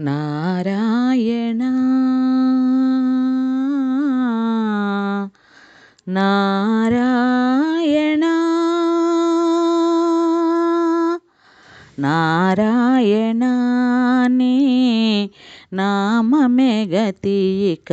నారాయణ. నారాయణ. నారాయణాని నామమే గతిక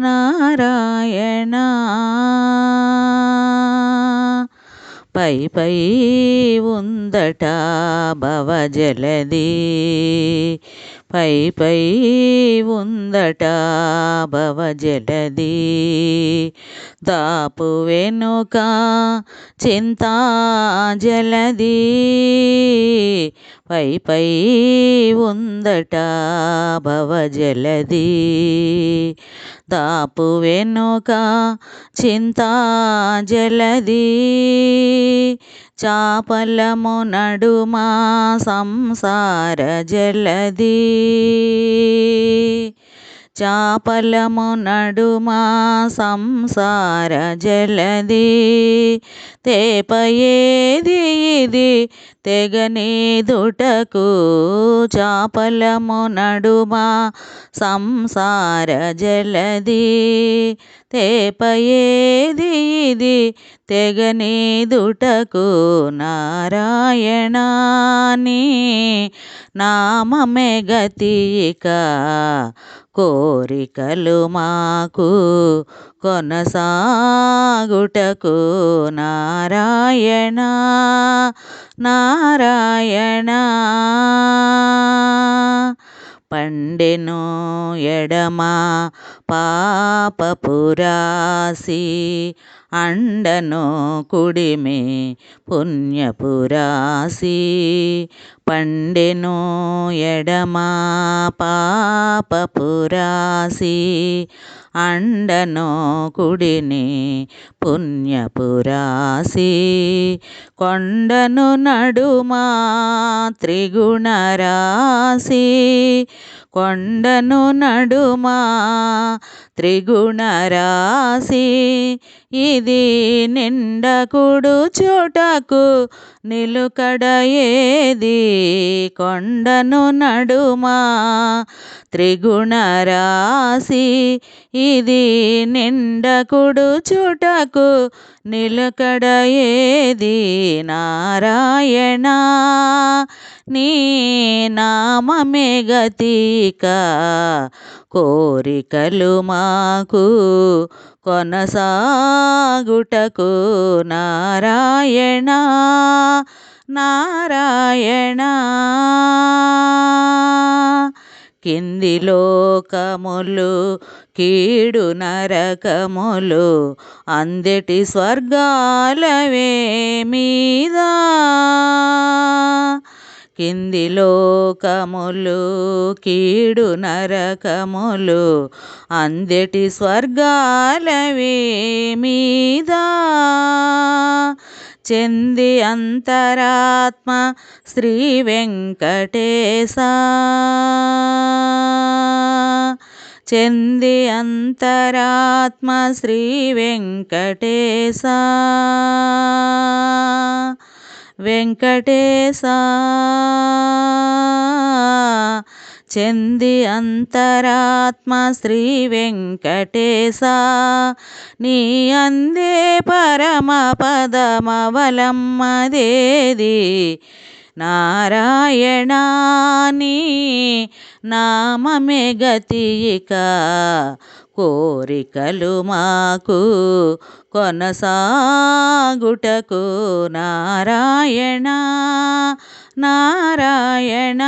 నారాయణ. పై పై ఉందట భవజలది. పై పై ఉందట భవజలది. దాపు వెనుక చింతా జలది పై పై ఉందట భవజలది. దాపు వెనుక చింతా జలది చాపలము నడుమా సంసార జలది చాపలము నడుమా సంసార జలది. తేపయేది ఇది తెగనీదుటకు చాపలము నడుమా సంసార జలది. తేపయేది ఇది తెగనీదుటకు నారాయణాని నామమే గతిక కోరికలు మాకు కొనసాగుటకు నారాయణ నారాయణ. పండెను ఎడమా పాపపురాసి అండను కుడిమి పుణ్యపురాసి పండెను ఎడమా పాపపురాసి అండను కుడిని పుణ్యపురాసి కొండను నడుమా త్రిగుణరాశి కొండను నడుమా త్రిగుణరాశి ఇది నిండకుడు చోటకు నిలుకడ ఏది కొండను నడుమా త్రిగుణరాశి ఇది నిండకుడు చోటకు నిలుకడయేది. నారాయణ నీ నామమే గతిక కోరికలు మాకు కొనసాగుటకు నారాయణ నారాయణ. కింది లోకములు కీడు నరకములు అందటి స్వర్గాలవే మీద. కింది లోకములు కీడు నరకములు. అందెటి స్వర్గాలవే మీద? చెంది అంతరాత్మ శ్రీ వెంకటేశ. చెంది అంతరాత్మ శ్రీ వెంకటేశ. వెంకటేశ. చెంది అంతరాత్మ శ్రీ వెంకటేశ. నీ అందే పరమ పదమవలమ్మదేది. నారాయణాని నామమే గతిక కోరికలు మాకు కొనసాగుటకు నారాయణ నారాయణ.